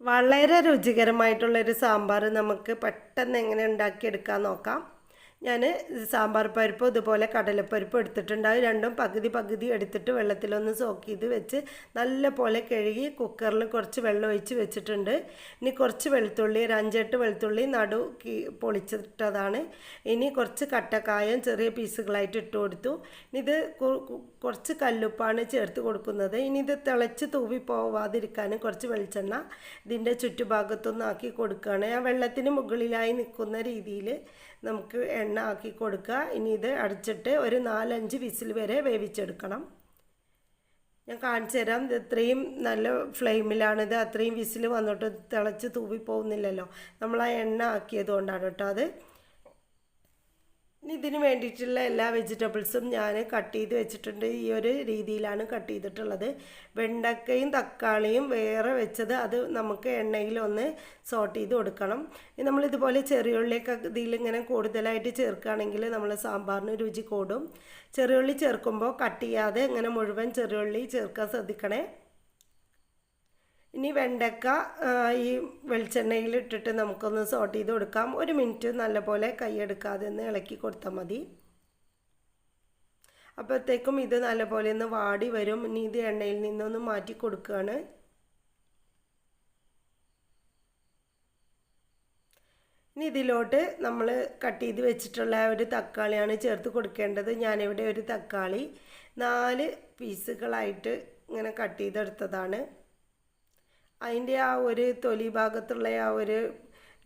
വളരെ രുചികരമായിട്ടുള്ളൊരു സാമ്പാർ നമുക്ക് പെട്ടെന്ന് എങ്ങനെ ഉണ്ടാക്കിയെടുക്കാൻ നോക്കാം. ഞാൻ സാമ്പാർ പരിപ്പ് ഇതുപോലെ കടലപ്പരിപ്പ് എടുത്തിട്ടുണ്ടാവും രണ്ടും പകുതി പകുതി എടുത്തിട്ട് വെള്ളത്തിലൊന്ന് സോക്ക് ചെയ്ത് വെച്ച് നല്ല പോലെ കഴുകി കുക്കറിൽ കുറച്ച് വെള്ളം ഒഴിച്ച് വെച്ചിട്ടുണ്ട്. ഇനി കുറച്ച് വെളുത്തുള്ളി ഒരു അഞ്ചെട്ട് വെളുത്തുള്ളി നടു പൊളിച്ചിട്ടതാണ്. ഇനി കുറച്ച് കട്ടക്കായം ചെറിയ പീസുകളായിട്ട് ഇട്ട് കൊടുത്തു. ഇനി ഇത് കുറച്ച് കല്ലുപ്പാണ് ചേർത്ത് കൊടുക്കുന്നത്. ഇനി ഇത് തിളച്ച് തൂവി പോവാതിരിക്കാനും കുറച്ച് വെളിച്ചെണ്ണ ഇതിന്റെ ചുറ്റുഭാഗത്തൊന്നും ആക്കി കൊടുക്കുകയാണ്. ആ വെള്ളത്തിന് മുകളിലായി നിൽക്കുന്ന രീതിയിൽ നമുക്ക് എണ്ണ ആക്കി കൊടുക്കുക. ഇനി ഇത് അടച്ചിട്ട് ഒരു നാലഞ്ച് വിസിൽ വരെ വേവിച്ചെടുക്കണം. ഞാൻ കാണിച്ചു തരാം. ഇത് ഇത്രയും നല്ല ഫ്ലെയിമിലാണിത് അത്രയും വിസിൽ വന്നിട്ട് തിളച്ച് തൂവി പോകുന്നില്ലല്ലോ നമ്മൾ ആ എണ്ണ ആക്കിയത് കൊണ്ടാണ് കേട്ടോ അത്. ഇനി ഇതിന് വേണ്ടിയിട്ടുള്ള എല്ലാ വെജിറ്റബിൾസും ഞാൻ കട്ട് ചെയ്ത് വെച്ചിട്ടുണ്ട്. ഈ ഒരു രീതിയിലാണ് കട്ട് ചെയ്തിട്ടുള്ളത്. വെണ്ടക്കയും തക്കാളിയും വേറെ വെച്ചത് അത് നമുക്ക് എണ്ണയിലൊന്ന് സോട്ട് ചെയ്ത് കൊടുക്കണം. നമ്മളിതുപോലെ ചെറിയുള്ളിയൊക്കെ ഇതിലിങ്ങനെ കൂടുതലായിട്ട് ചേർക്കുകയാണെങ്കിൽ നമ്മൾ സാമ്പാറിന് രുചി കൂടും. ചെറിയുള്ളി ചേർക്കുമ്പോൾ കട്ട് ചെയ്യാതെ ഇങ്ങനെ മുഴുവൻ ചെറിയുള്ളി ചേർക്കാൻ ശ്രദ്ധിക്കണേ. ഇനി വെണ്ടക്ക ഈ വെളിച്ചെണ്ണയിൽ ഇട്ടിട്ട് നമുക്കൊന്ന് സോട്ട് ചെയ്ത് കൊടുക്കാം. ഒരു മിനിറ്റ് നല്ലപോലെ കൈയെടുക്കാതെ ഒന്ന് ഇളക്കി കൊടുത്താൽ മതി. അപ്പോഴത്തേക്കും ഇത് നല്ലപോലെ ഒന്ന് വാടി വരും. ഇനി ഇത് എണ്ണയിൽ നിന്നൊന്ന് മാറ്റി കൊടുക്കുകയാണ് ഇനി ഇതിലോട്ട് നമ്മൾ കട്ട് ചെയ്ത് വെച്ചിട്ടുള്ള ഒരു തക്കാളിയാണ് ചേർത്ത് കൊടുക്കേണ്ടത്. ഞാനിവിടെ ഒരു തക്കാളി നാല് പീസുകളായിട്ട് ഇങ്ങനെ കട്ട് ചെയ്തെടുത്തതാണ്. അതിന്റെ ആ ഒരു തൊലി ഭാഗത്തുള്ള ആ ഒരു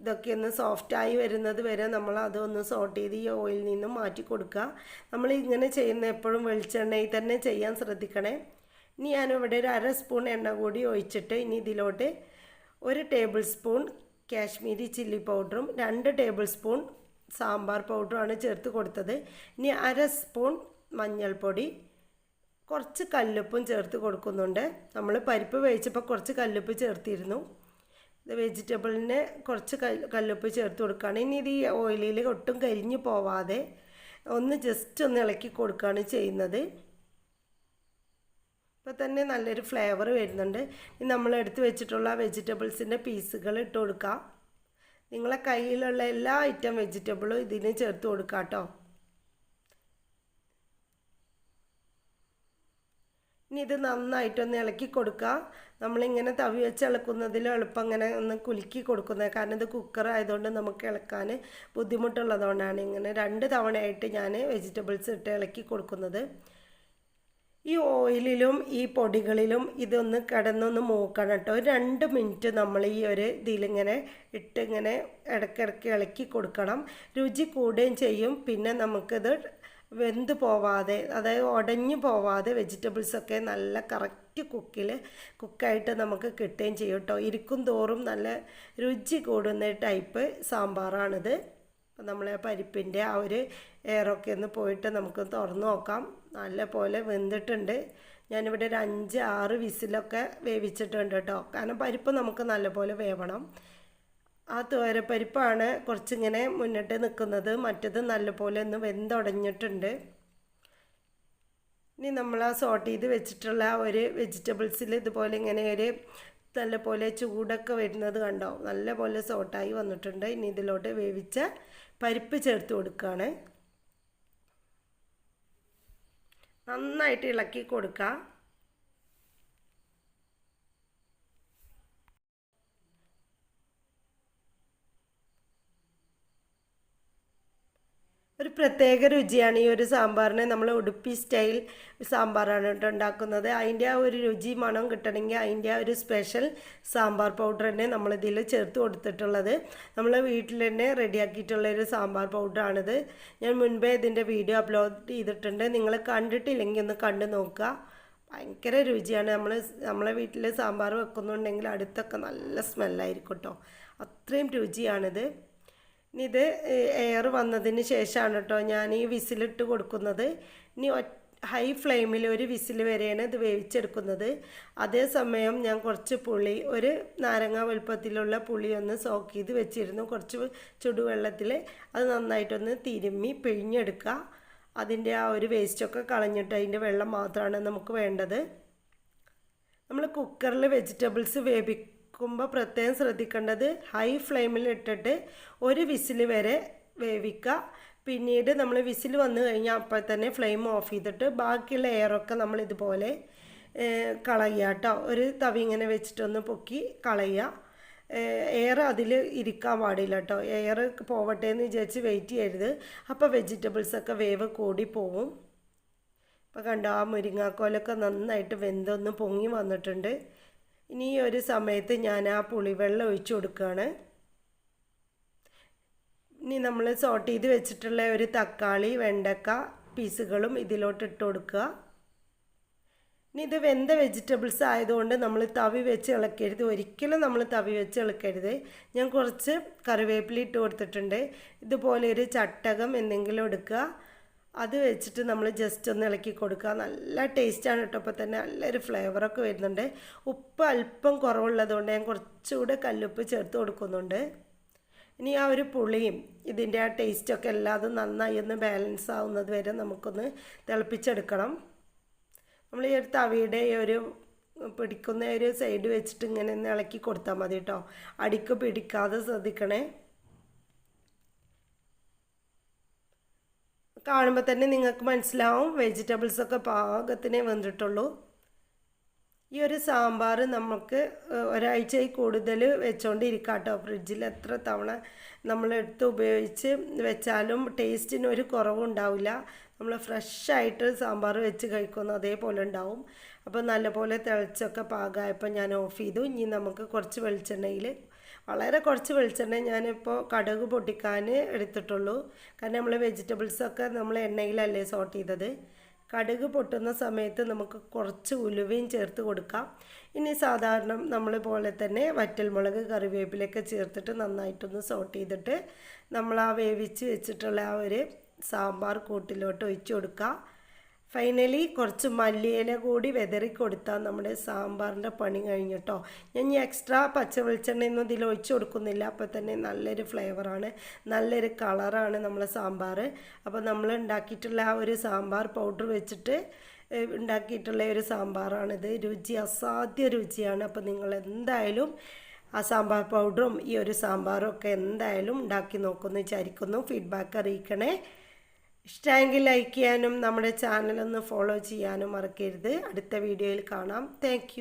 ഇതൊക്കെ ഒന്ന് സോഫ്റ്റായി വരുന്നത് വരെ നമ്മൾ അതൊന്ന് സോട്ട് ചെയ്ത് ഈ ഓയിലിൽ നിന്നും മാറ്റി കൊടുക്കുക. നമ്മൾ ഇങ്ങനെ ചെയ്യുന്ന എപ്പോഴും വെളിച്ചെണ്ണയിൽ തന്നെ ചെയ്യാൻ ശ്രദ്ധിക്കണേ. ഇനി ഞാനിവിടെ ഒരു അര സ്പൂൺ എണ്ണ കൂടി ഒഴിച്ചിട്ട് ഇനി ഇതിലോട്ട് ഒരു ടേബിൾ സ്പൂൺ കാശ്മീരി ചില്ലി പൗഡറും രണ്ട് ടേബിൾ സ്പൂൺ സാമ്പാർ പൗഡറുമാണ് ചേർത്ത് കൊടുത്തത്. ഇനി അര സ്പൂൺ മഞ്ഞൾപ്പൊടി കുറച്ച് കല്ലുപ്പും ചേർത്ത് കൊടുക്കുന്നുണ്ട്. നമ്മൾ പരിപ്പ് വേവിച്ചപ്പോൾ കുറച്ച് കല്ലുപ്പ് ചേർത്തിരുന്നു. വെജിറ്റബിളിന് കുറച്ച് കല്ല് കല്ലുപ്പ് ചേർത്ത് കൊടുക്കുകയാണ്. ഇനി ഇത് ഈ ഓയിലിൽ ഒട്ടും കരിഞ്ഞു പോവാതെ ഒന്ന് ജസ്റ്റ് ഒന്ന് ഇളക്കി കൊടുക്കുകയാണ് ചെയ്യുന്നത്. ഇപ്പോൾ തന്നെ നല്ലൊരു ഫ്ലേവർ വരുന്നുണ്ട്. ഇനി നമ്മൾ എടുത്ത് വെച്ചിട്ടുള്ള വെജിറ്റബിൾസിന്റെ പീസുകൾ ഇട്ട് കൊടുക്കാം. നിങ്ങളെ കയ്യിലുള്ള എല്ലാ ഐറ്റം വെജിറ്റബിളും ഇതിന് ചേർത്ത് കൊടുക്കാം കേട്ടോ. ഇനി ഇത് നന്നായിട്ടൊന്ന് ഇളക്കി കൊടുക്കുക. നമ്മളിങ്ങനെ തവി വെച്ച് ഇളക്കുന്നതിൽ എളുപ്പം ഇങ്ങനെ ഒന്ന് കുലുക്കി കൊടുക്കുന്നത്. കാരണം ഇത് കുക്കർ ആയതുകൊണ്ട് നമുക്ക് ഇളക്കാൻ ബുദ്ധിമുട്ടുള്ളതുകൊണ്ടാണ് ഇങ്ങനെ രണ്ട് തവണയായിട്ട് ഞാൻ വെജിറ്റബിൾസ് ഇട്ട് ഇളക്കി കൊടുക്കുന്നത്. ഈ ഓയിലിലും ഈ പൊടികളിലും ഇതൊന്ന് കിടന്നൊന്ന് മൂക്കണം കേട്ടോ. രണ്ട് മിനിറ്റ് നമ്മൾ ഈ ഒരു ഇതിലിങ്ങനെ ഇട്ടിങ്ങനെ ഇടയ്ക്കിടയ്ക്ക് ഇളക്കി കൊടുക്കണം. രുചി കൂടുകയും ചെയ്യും. പിന്നെ നമുക്കിത് വെന്ത് പോവാതെ അതായത് ഉടഞ്ഞു പോവാതെ വെജിറ്റബിൾസൊക്കെ നല്ല കറക്റ്റ് കുക്കിൽ കുക്കായിട്ട് നമുക്ക് കിട്ടുകയും ചെയ്യും കേട്ടോ. ഇരിക്കും തോറും നല്ല രുചി കൂടുന്ന ടൈപ്പ് സാമ്പാറാണിത്. നമ്മളെ പരിപ്പിന്റെ ആ ഒരു എയറൊക്കെ ഒന്ന് പോയിട്ട് നമുക്ക് തുറന്നു നോക്കാം. നല്ല പോലെ വെന്തിട്ടുണ്ട്. ഞാനിവിടെ ഒരു അഞ്ച് ആറ് വിസിലൊക്കെ വേവിച്ചിട്ടുണ്ട് കേട്ടോ. കാരണം പരിപ്പ് നമുക്ക് നല്ലപോലെ വേവണം. ആ തോരപ്പരിപ്പാണ് കുറച്ചിങ്ങനെ മുന്നിട്ട് നിൽക്കുന്നത്. മറ്റത് നല്ലപോലെ ഒന്ന് വെന്തുടഞ്ഞിട്ടുണ്ട്. ഇനി നമ്മൾ ആ സോട്ട് ചെയ്ത് വെച്ചിട്ടുള്ള ഒരു വെജിറ്റബിൾസിൽ ഇതുപോലെ ഇങ്ങനെ ഒരു നല്ലപോലെ ചൂടൊക്കെ വരുന്നത് കണ്ടോ? നല്ലപോലെ സോട്ടായി വന്നിട്ടുണ്ട്. ഇനി ഇതിലോട്ട് വേവിച്ച പരിപ്പ് ചേർത്ത് കൊടുക്കുകയാണ് നന്നായിട്ട് ഇളക്കി കൊടുക്കുക ഒരു പ്രത്യേക രുചിയാണ് ഈ ഒരു സാമ്പാറിന്. നമ്മൾ ഉടുപ്പി സ്റ്റൈൽ സാമ്പാറാണ് ഉണ്ടാക്കുന്നത്. അതിന്റെ ആ ഒരു രുചി മണം കിട്ടണമെങ്കിൽ അതിന്റെ ആ ഒരു സ്പെഷ്യൽ സാമ്പാർ പൗഡർ തന്നെ നമ്മളിതിൽ ചേർത്ത് കൊടുത്തിട്ടുള്ളത്. നമ്മൾ വീട്ടിൽ തന്നെ റെഡിയാക്കിയിട്ടുള്ള ഒരു സാമ്പാർ പൗഡറാണിത്. ഞാൻ മുൻപേ ഇതിന്റെ വീഡിയോ അപ്ലോഡ് ചെയ്തിട്ടുണ്ട്. നിങ്ങൾ കണ്ടിട്ടില്ലെങ്കിൽ ഒന്ന് കണ്ടു നോക്കുക. ഭയങ്കര രുചിയാണ്. നമ്മൾ നമ്മളെ വീട്ടിൽ സാമ്പാർ വെക്കുന്നുണ്ടെങ്കിൽ അടുത്തൊക്കെ നല്ല സ്മെല്ലായിരിക്കും കേട്ടോ. അത്രയും രുചിയാണിത്. ഇനി ഇത് എയർ വന്നതിന് ശേഷമാണ് കേട്ടോ ഞാൻ ഈ വിസിലിട്ട് കൊടുക്കുന്നത്. ഇനി ഹൈ ഫ്ലെയിമിൽ ഒരു വിസിൽ വരെയാണ് ഇത് വേവിച്ചെടുക്കുന്നത്. അതേസമയം ഞാൻ കുറച്ച് പുളി ഒരു നാരങ്ങ വലുപ്പത്തിലുള്ള പുളി ഒന്ന് സോക്ക് ചെയ്ത് വെച്ചിരുന്നു. കുറച്ച് ചുടുവെള്ളത്തിൽ അത് നന്നായിട്ടൊന്ന് തിരുമ്മി പിഴിഞ്ഞെടുക്കുക. അതിന്റെ ആ ഒരു വേസ്റ്റൊക്കെ കളഞ്ഞിട്ട് അതിന്റെ വെള്ളം മാത്രമാണ് നമുക്ക് വേണ്ടത്. നമ്മൾ കുക്കറിൽ വെജിറ്റബിൾസ് വേവിക്കും വേവിക്കുമ്പോൾ പ്രത്യേകം ശ്രദ്ധിക്കേണ്ടത് ഹൈ ഫ്ലെയിമിൽ ഇട്ടിട്ട് ഒരു വിസിൽ വരെ വേവിക്കുക. പിന്നീട് നമ്മൾ വിസിൽ വന്നു കഴിഞ്ഞാൽ അപ്പോൾ തന്നെ ഫ്ലെയിം ഓഫ് ചെയ്തിട്ട് ബാക്കിയുള്ള എയറൊക്കെ നമ്മൾ ഇതുപോലെ കളയുക കേട്ടോ ഒരു തവി ഇങ്ങനെ വെച്ചിട്ടൊന്ന് പൊക്കി കളയുക. എയർ അതിൽ ഇരിക്കാൻ പാടില്ല കേട്ടോ എയർ പോവട്ടെ എന്ന് വിചാരിച്ച് വെയിറ്റ് ചെയ്യരുത്. അപ്പോൾ വെജിറ്റബിൾസൊക്കെ വേവ് കൂടി പോവും. ഇപ്പോൾ കണ്ടോ ആ മുരിങ്ങാക്കോലൊക്കെ നന്നായിട്ട് വെന്തൊന്ന് പൊങ്ങി വന്നിട്ടുണ്ട്. ഇനി ഒരു സമയത്ത് ഞാൻ ആ പുളിവെള്ളം ഒഴിച്ച് കൊടുക്കുകയാണ്. ഇനി നമ്മൾ സോട്ട് ചെയ്ത് വെച്ചിട്ടുള്ള ഒരു തക്കാളി വെണ്ടക്ക പീസുകളും ഇതിലോട്ട് ഇട്ട് കൊടുക്കുക. ഇനി ഇത് വെന്ത വെജിറ്റബിൾസ് ആയതുകൊണ്ട് നമ്മൾ തവി വെച്ച് ഇളക്കരുത്. ഒരിക്കലും നമ്മൾ തവി വെച്ച് ഇളക്കരുത്. ഞാൻ കുറച്ച് കറിവേപ്പില ഇട്ട് കൊടുത്തിട്ടുണ്ട്. ഇതുപോലെ ഒരു ചട്ടകം എന്തെങ്കിലും എടുക്കുക. അത് വെച്ചിട്ട് നമ്മൾ ജസ്റ്റ് ഒന്ന് ഇളക്കി കൊടുക്കുക. നല്ല ടേസ്റ്റാണ് കേട്ടോ അപ്പോൾ തന്നെ നല്ലൊരു ഫ്ലേവറൊക്കെ വരുന്നുണ്ട്. ഉപ്പ് അല്പം കുറവുള്ളതുകൊണ്ട് ഞാൻ കുറച്ചുകൂടെ കല്ലുപ്പ് ചേർത്ത് കൊടുക്കുന്നുണ്ട്. ഇനി ആ ഒരു പുളിയും ഇതിന്റെ ആ ടേസ്റ്റൊക്കെ എല്ലാം നന്നായി ഒന്ന് ബാലൻസ് ആവുന്നത് വരെ നമുക്കൊന്ന് തിളപ്പിച്ചെടുക്കണം. നമ്മൾ ഈ ഒരു തവിയുടെ ഒരു പിടിക്കുന്ന ഒരു സൈഡ് വെച്ചിട്ട് ഇങ്ങനെ ഒന്ന് ഇളക്കി കൊടുത്താൽ മതി കേട്ടോ അടിക്ക് പിടിക്കാതെ ശ്രദ്ധിക്കണേ. കാണുമ്പോൾ തന്നെ നിങ്ങൾക്ക് മനസ്സിലാവും. വെജിറ്റബിൾസൊക്കെ പാകത്തിന് വന്നിട്ടുള്ളൂ. ഈ ഒരു സാമ്പാർ നമുക്ക് ഒരാഴ്ചയിൽ കൂടുതൽ വെച്ചുകൊണ്ടിരിക്കാം കേട്ടോ ഫ്രിഡ്ജിൽ എത്ര തവണ നമ്മൾ എടുത്ത് ഉപയോഗിച്ച് വെച്ചാലും ടേസ്റ്റിന് ഒരു കുറവുണ്ടാവില്ല. നമ്മൾ ഫ്രഷായിട്ട് സാമ്പാർ വെച്ച് കഴിക്കുന്നു അതേപോലെ ഉണ്ടാവും. അപ്പോൾ നല്ലപോലെ തിളച്ചൊക്കെ പാകമായപ്പോൾ ഞാൻ ഓഫ് ചെയ്തു. ഇനി നമുക്ക് കുറച്ച് വെളിച്ചെണ്ണയിൽ വളരെ കുറച്ച് വെളിച്ചെണ്ണ ഞാനിപ്പോൾ കടുക് പൊട്ടിക്കാൻ എടുത്തിട്ടുള്ളൂ. കാരണം നമ്മൾ വെജിറ്റബിൾസൊക്കെ നമ്മൾ എണ്ണയിലല്ലേ സോട്ട് ചെയ്തത്. കടുക് പൊട്ടുന്ന സമയത്ത് നമുക്ക് കുറച്ച് ഉലുവയും ചേർത്ത് കൊടുക്കാം. ഇനി സാധാരണ നമ്മൾ പോലെ തന്നെ വറ്റൽമുളക് കറിവേപ്പിലൊക്കെ ചേർത്തിട്ട് നന്നായിട്ടൊന്ന് സോട്ട് ചെയ്തിട്ട് നമ്മൾ ആ വേവിച്ച് വെച്ചിട്ടുള്ള ആ ഒരു സാമ്പാർ കൂട്ടിലോട്ട് ഒഴിച്ചു കൊടുക്കുക. ഫൈനലി കുറച്ച് മല്ലിയില കൂടി വെതറി കൊടുത്താൽ നമ്മുടെ സാമ്പാറിന്റെ പണി കഴിഞ്ഞിട്ടോ ഞാൻ ഈ എക്സ്ട്രാ പച്ച വെളിച്ചെണ്ണയൊന്നും ഇതിൽ ഒഴിച്ചു കൊടുക്കുന്നില്ല. അപ്പോൾ തന്നെ നല്ലൊരു ഫ്ലേവറാണ് നല്ലൊരു കളറാണ് നമ്മളെ സാമ്പാർ. അപ്പോൾ നമ്മൾ ഉണ്ടാക്കിയിട്ടുള്ള ആ ഒരു സാമ്പാർ പൗഡർ വെച്ചിട്ട് ഉണ്ടാക്കിയിട്ടുള്ള ഒരു സാമ്പാറാണിത് രുചി അസാധ്യ രുചിയാണ്. അപ്പോൾ നിങ്ങൾ എന്തായാലും ആ സാമ്പാർ പൗഡറും ഈ ഒരു സാമ്പാറും ഒക്കെ എന്തായാലും ഉണ്ടാക്കി നോക്കുമെന്ന് വിചാരിക്കുന്നു. ഫീഡ്ബാക്ക് അറിയിക്കണേ. ഇഷ്ടമെങ്കിൽ ലൈക്ക് ചെയ്യാനും നമ്മുടെ ചാനലൊന്ന് ഫോളോ ചെയ്യാനും മറക്കരുത്. അടുത്ത വീഡിയോയിൽ കാണാം. താങ്ക്